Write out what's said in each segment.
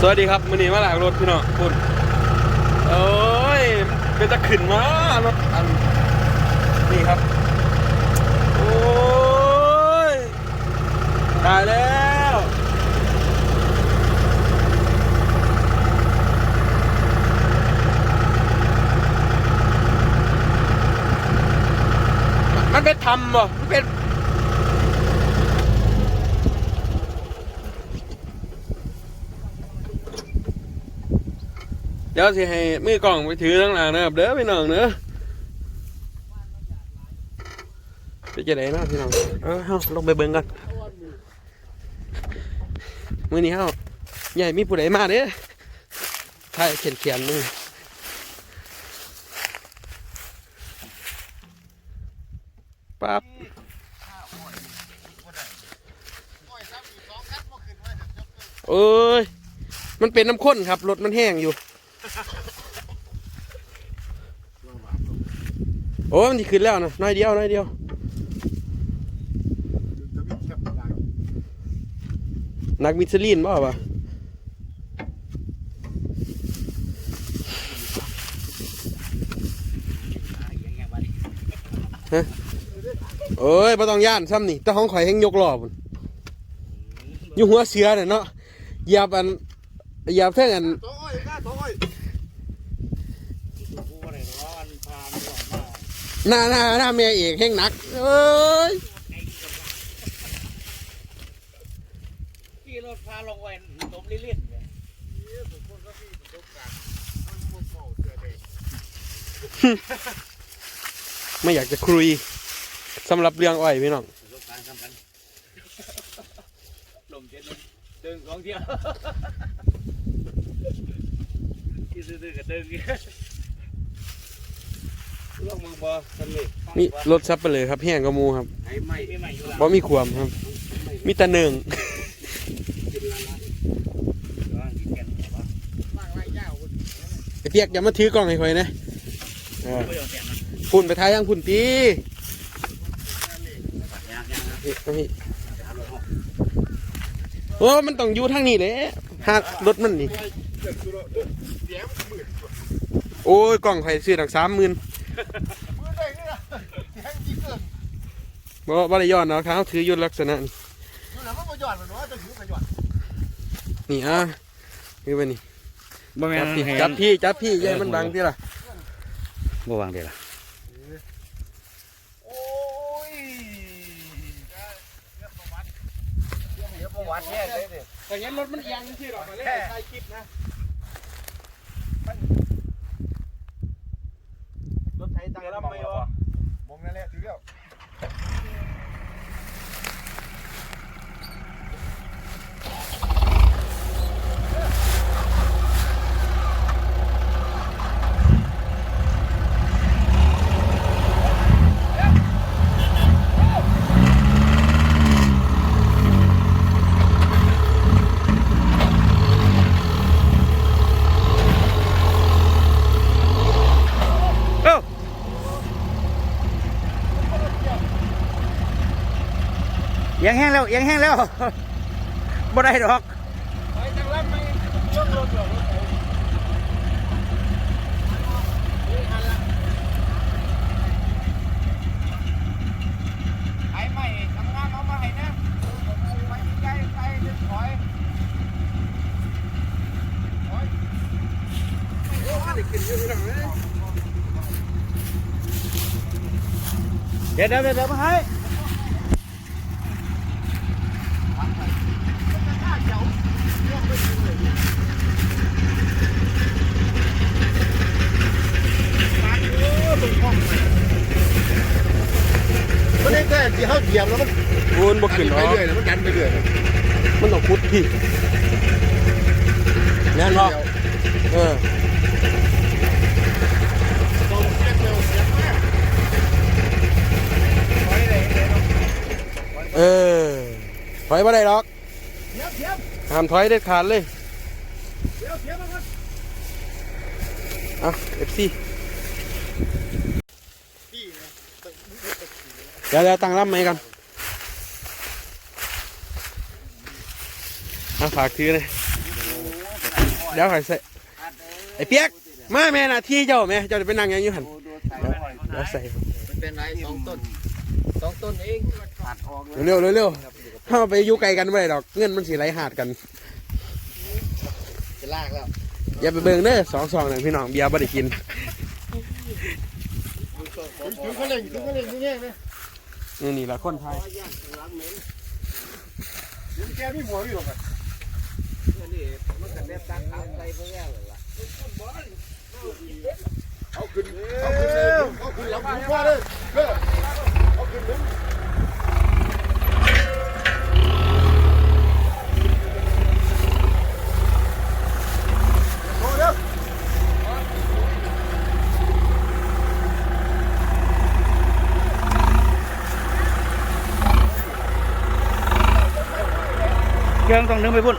สวัสดีครับมือนี้มาหลากรถพี่น้องคุณโอ้ยเป็นตะขึ้นมารถอันนี่ครับ โอ้ยตายแล้วมันเป็นทำบ่มันเป็น เดี๋ยวสิให้มือกล่องไปถือทั้งหลังนะครับเด้อพี่น้องเด้อะจะไหนนะพี่น้องเออเฮาลงไปเบิ่งกันมื้อนี้เฮาใหญ่มีผู้ใดมาเด้อถ่ายเขียนเขียนมือปั๊บเอ้ย มันเป็นน้ำข้นครับรถมันแห้งอยู่ โอ้มันที่ขึ้นแล้วนะน้อยเดียวน้อยเดียวนักมิชลินบ่าวะฮะโอ้ยไม่ต้องย่านซ้ำนี่แต่ห้องข่อยแห้งยกหล้อพุ่นอยู่หัวเสือเนี่ยเนาะหยียบอันหยียบเท่งอัน โอ้ยข้าโอ้ย กูอะไรเนาะอันพาไม่หลอกมา หน้าหน้าหน้าแม่เอกแห้งหนักเอ้ยขี่รถพาลงไว้ตมลิ้นๆเนี่ยนี่ผมคนก็มีประสบการณ์มันบ่เมาเสือเด็กไม่อยากจะคุยสำหรับเรื่องอ้อยพี่น้องประสบการณ์สำคัญลมเจ็ดลมดึงสองเที่ยวที่ซื้อๆกับดึงเนี่ย ลองมึงบ่สำเร็จมีรถซับไปเลยครับแห้งกระมูครับไอ้ไม่ไม่อยู่ละบ่มีขวามครับ มีแต่เนืองกินละละระวังกินกันบ่มากไรเจ้าคนไอ้เปียกอย่ามาถือกล้องให้ข่อยนะเออไม่ยอมแตะนะพุ่นไปท้ายยังพุ่นตียากยากนะนี่เอาพี่หารถห้องโอ้มันต้องอยู่ทางนี้แหละหารถมันนี่เด็กสุดเสียงหมื่นโอ้ยกล้องไฟซื้อตั้งสามหมื่น มือได้นี่นะเสียงยี่เกิน บ่บ่ได้ย้อนเนาะเขาถืออยู่ลักษณะนี้อยู่ไหนมันมาหย่อนมันว่าจะถือมาหย่อนนี่อะนี่ไปนี่บ่แม่จับนพี่จับพี่จับพี่ใหญ่มันบังที่ล่ะบ่วางเดี๋ยวล่ะโอ้ยเรียบประวัติเรียบประวัติแย่เลยเนี่ยแต่งั้นรถมันยังที่หรอกมาเล่นใครคิดนะรถไถตังค์ลำไม่วะมองนั่นแหละถือแล้ว ยังแห้งแล้วยังแห้งแล้วบ่ได้ดอกไอ้ใหม่ทำงานมาให้นะไอ้ใกล้เดินถอยถอยเดี๋ยวเดี๋ยวเดี๋ยวมาให้ มันได้แค่ที่เขาเห ยียบแล้วมันวนบ่ดันขึ้นไปเนาะเรื่อยแล้วมันดันไปเรื่อยมันต้องพุดพี่แน่นบ่เออเออถอยมาได้หรอกเทียบเทียบห้ามถอยเด็ดขาดเลยเทียบเทียบมันอะเอฟซีพี่นะ เดี๋ยวเดี๋ยวตั้งรับไหมกันอะฝากถือเลยเดี๋ยวข่อยใส่ไอ้เปียกมาแม่น่ะที่เจ้าแม่เจ้าจะไปนั่งยังอยู่หันดูดูใส่เดี๋ยวใส่มันเป็นไรสองต้นสองต้นเองขาดออกเลยเร็วๆเร็วๆถ้าไปอยู่ไกลกันไม่ได้ดอกเงินมันสิไหลหาดกันจะลากแล้วอย่าไปเบิ่งเด้อสองสองหนึ่งพี่น้องเบียร์บ่ได้กินถึงเขาเล่นถึงเขาเล่นที่นี่ไหม นี่นี่ละคนไทยแกมีหัวอยู่หรอนี่มันกระเด็บดังขาใส่เพื่อนเลยล่ะเอาขึ้นเอาขึ้นเลยเอาขึ้นหลังคุณพ่อเลยเออเอาขึ้นเลยโอ้เด้อ เครื่องต้องนึงไปพุ่น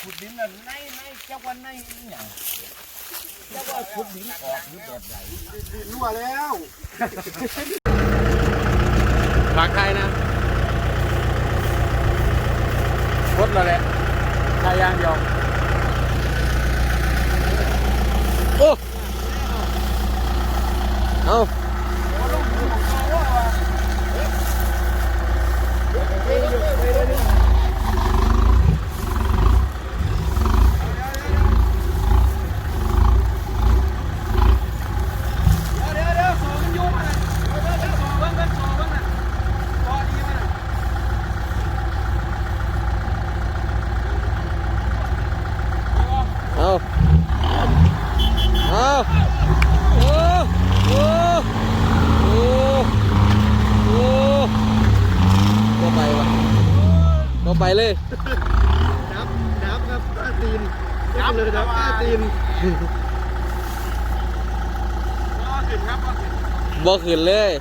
ขุดดินน่ะในในเจ้าวันในอีหยังเจ้าว่าขุดดินออกหรือแบบไหนรั่วแล้วฝากไทยนะรถเราแหละทายางเดียวโอ้เอาเอาเอาโอ้โอ้โอ้โอ้ก็ไปวะก็ไปเลย ดับดับครับใต้ตีนดับเลยดับใต้ตีนบ่ขึ้นเลย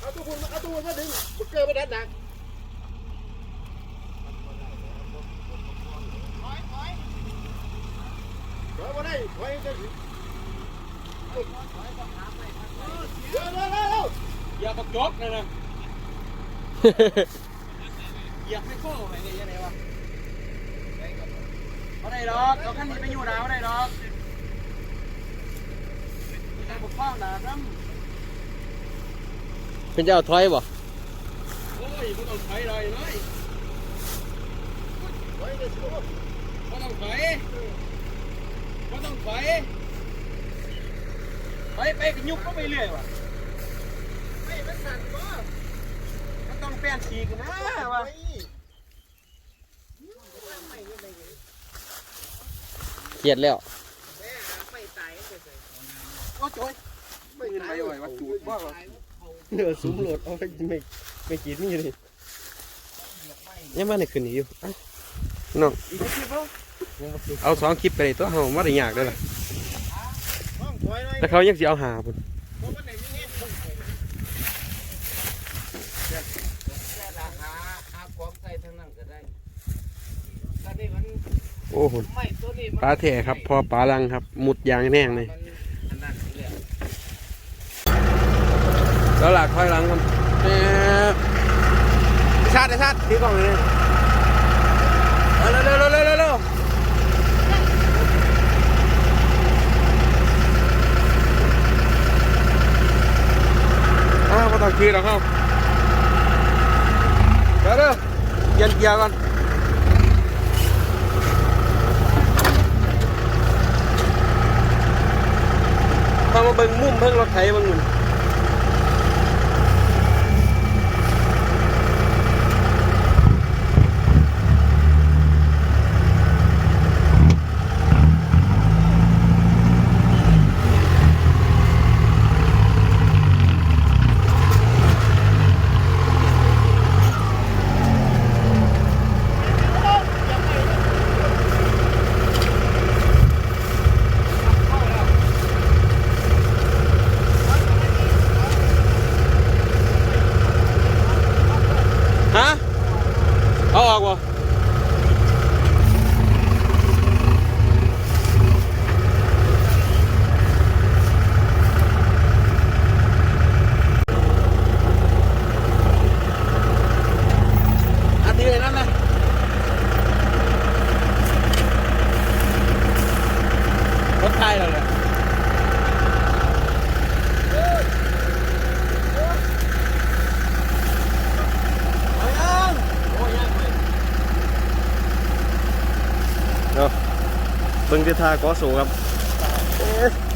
เอาตัวบุญมาเอาตัวบุญมาดึงเกิดมาดันดังถอยมาได้ถอยได้เร็ว เร็วเร็วเร็วอย่าประจบนะนะเหยียบไม่โค้งอะไรยังไงวะเอาได้ดอกเอาขั้นนี้ไปอยู่ดาวได้ดอกมีการปกป้องดาวน้เป็นเจ้าถอยบ่ำโอ้ยมึงต้องถอยเลยเลยไม่ต้องถอยไม่ต้องถอยไปไปไปยุบก็ไปเรื่อยว่ะไม่มันสั่นก็มัน ต้องแป้นฉีกนะว่ะเครียดแล้วโอ้โจ้ยไม่เงินไปไหววัดจูดบ้าเนื้อสูงโหลดเอาไปไม่ไม่กินนี่เลยยังมาในคืนนี้อยู่อะน้องเอาสองคลิปไปเลยตัวเฮามาได้ยากเลยล่ะแต่เขายังสิเอาหาพุ่น หาหาของใส่ทั้งนั้นก็ได้ตอนนี้มัน โอ้โหปลาแท้ครับ พอปลาลังครับ หมุดยางแน่งเลยแล้วหลักถอยลังครับชาติชาติถือกล้องเลยเร็วเร็วเร็วเร็วเร็วอ้าวมาต้องขี่หรอกครับเดี๋ยวเด้อเย็นเกียร์ก่อน มามาเบิ่งมุมเพิ่งรถไถเบิ่งหนึ่ง ฮะ เอาออกวะอันนี้เลยนั่นเลยรถไทยเราเลยเอายังโอ้ยยังเลยเนาะ เบิ่ท่ากอสูครับ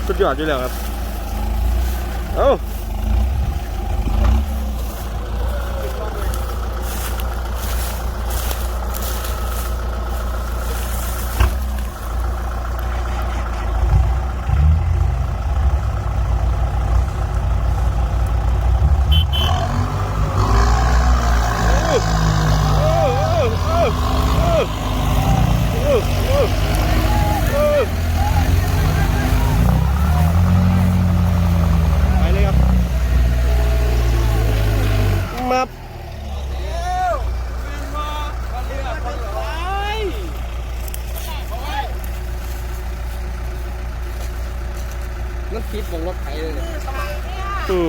สุดยอดอยู่แล้วครับ เอ้า นั่นคิดของรถไถเลยเนี่ยอือ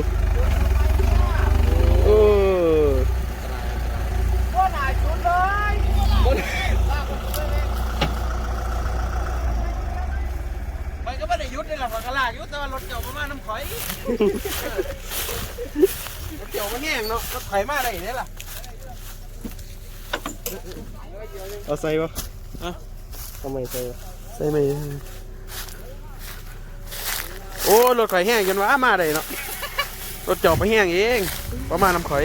เออก็หนาจุดเลยไปก็ไม่ได้ยุดเลยหรอกกระลายุดแต่ว่ารถเกี่ยวประมาณน้ำข่อยรถเกี่ยวมันแห้งเนาะรถไถมาได้เนี่ยล่ะเอาใส่ปะอะทำไมใส่ปะใส่ไม่ โอ้รถข่อยแห้งจนว่ามาได้เนาะรถจอบไปแห้งเองประมาณน้ำข่อย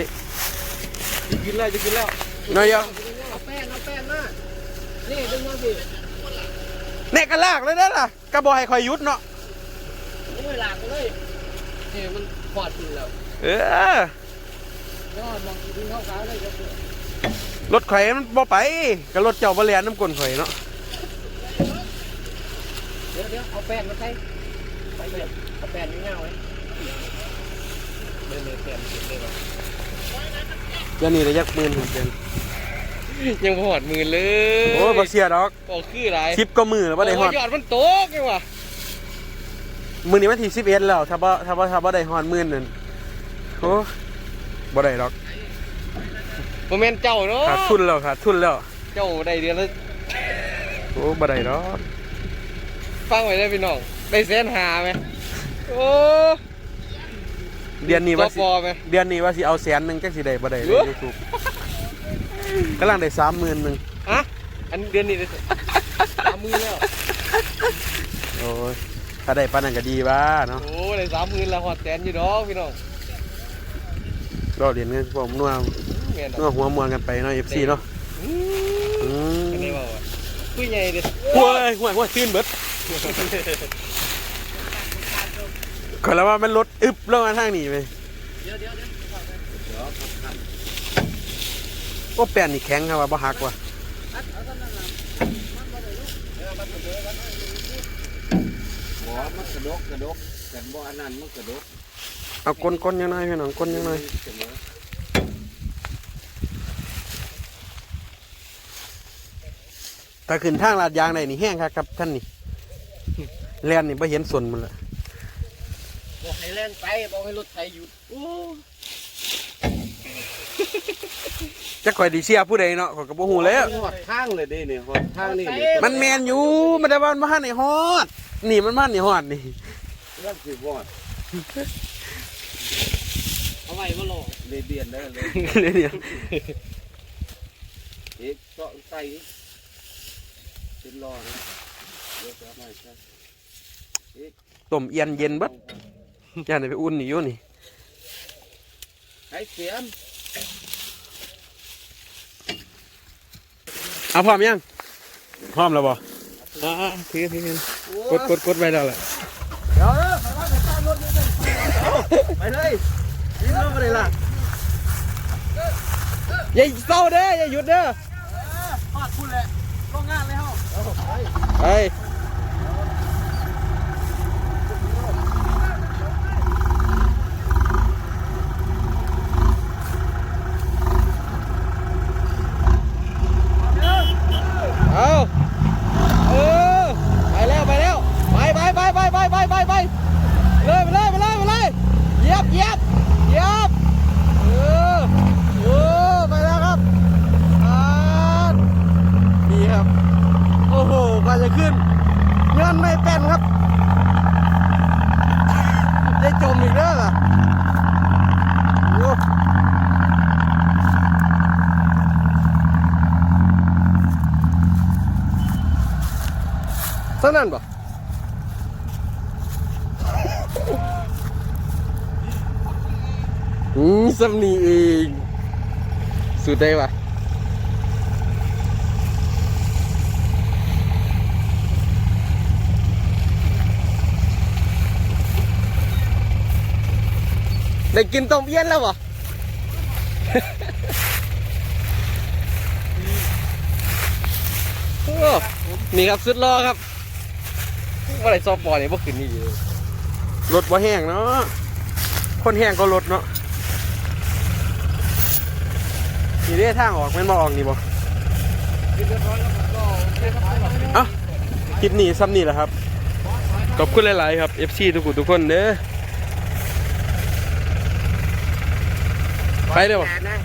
จะกินแล้วจะกินแล้วน้อยเดียวเอาแป้งเอาแป้งมานี่ดึงมาสิเนกกระลากเลยเด้อล่ะกระบอกให้ข่อยหยุดเนาะนี่เวลาก็เลยนี่มันปอดขึ้นแล้วเออยอดมองกินข้าวขาวเลยก็คือรถข่อยมันบ่ไปกับรถเจ้าบ่แล่นน้ำกลนข่อยเนาะเดี๋ยวเดี๋ยวเอาแป้งมาใส่ไป เลยเอาแป้งนี่เงาไว้เลยเลยแป้งกินเลยเดี๋ยวนี้ได้ยักหมื่นผมเป็นยังพอดมือเลยโอ้ยบ่เสียดอกบอกคืออะไรสิบก็มือแล้วบ่ได้ฮอดยอดมันโตกไงวะมื้อนี้วันที่11แล้วถ้าบ่ถ้าบ่ถ้าบ่ได้ฮอดหมื่นนั่นโอ้บ่ได้ดอกโมเมนเจ้าเนาะขาดทุนแล้วขาดทุนแล้ว เจ้าได้เดือนละโอ้บ่ได้เนาะฟังไว้ได้พี่น้อง ได้แสนหาไหมโอ้เดือนนี้ว่าสิปอไหม เดือนนี้ว่าสิเอาแสนหนึงจักสิได้บ่ได้ใน เอ้อ YouTube กำลังได้30,000นึงอะอันเดือนนี้ได้สามหมื่นแล้วโอ้ยถ้าได้ปานนั้นก็ดีว่าเนาะโอ้ได้สามหมื่นแล้วหอดแสนอยู่ดอกพี่น้องรอเรียนเงินพวกนัวเงี้ยนัวหัวมวนกันไปเนาะ FC เนาะอืมอืมอันนี้บอกว่าคุยใหญ่เด้หัวหัวหัวตื่นเบิด ขอแล้วว่ามันรถอึบลงมาทางนี้ไปโอ้แป้นนี่แข็งครับว่าบ่หักว่ะหัวมันกระดกกระดกแต่บ่อันนั้นมันกระดกเอาก้นก้นยังไงพี่น้องก้นยังไงถ้าขึ้นทางลาดยางได้นี่แห้งครับครับท่านนี่แลนนี่ไ่เห็นส่วนมันละบอก ให้เล่นไปบอกให้รถไถหยุดโอ้จะคอยดีเชียผู้ใดเนาะขอยก็บ่ฮู้แล้ว หอดทางเลยดิเนี่ยหอดทางนี่มันแมนอยู่มันได้บ้านบ้านในฮอด นี่มันบ้านในฮอดนี่ เรื่องสิหอดเอาไว้บ่หลอกเดียนเดียนได้เลยเดี๋ยวเอ๊ะเจาะใส่เป็นรอนะเดี๋ยวจะมาใช่ต้มเอียนเย็นเบัด ย่านได้ไปอุ่นนี่อยู่นี่ไอ้เสียมเอาพร้อมยังพร้อมแล้วบ่อ่าๆถือถือกดกดกดไว้แล้วแหละเดี๋ยวเด้อไปว่าไปตั้งรถนี่กันไปเลยยิงลงมาเลยล่ะอย่าเศร้าเด้ออย่าหยุดเด้อพอดคุณแหละต้องงานเลยเฮาไปเอา จะขึ้นเงินไม่เป็นครับ ได้จมอีกแล้วล่ะโอ้สนั่นปะอืมสำนีเอง สุดได้ปะ ได้กินต้มเอี้ยนแล้วเหรอนี่ครับสุดรอครับว่าไรซอฟบอลเนี่ยพวกขึ้นนี่เลยรถว่าแห้งเนาะคนแห้งก็รถเนาะนี่ได้ทางออกแม่นบ่ออกนี่บ่เอ้าคลิปนี้ซ้ำนี่แหละครับ ขอบคุณหลาย ๆ ครับ FC ทุกคนทุกคนเด้อ ไปเด้อบ่นะ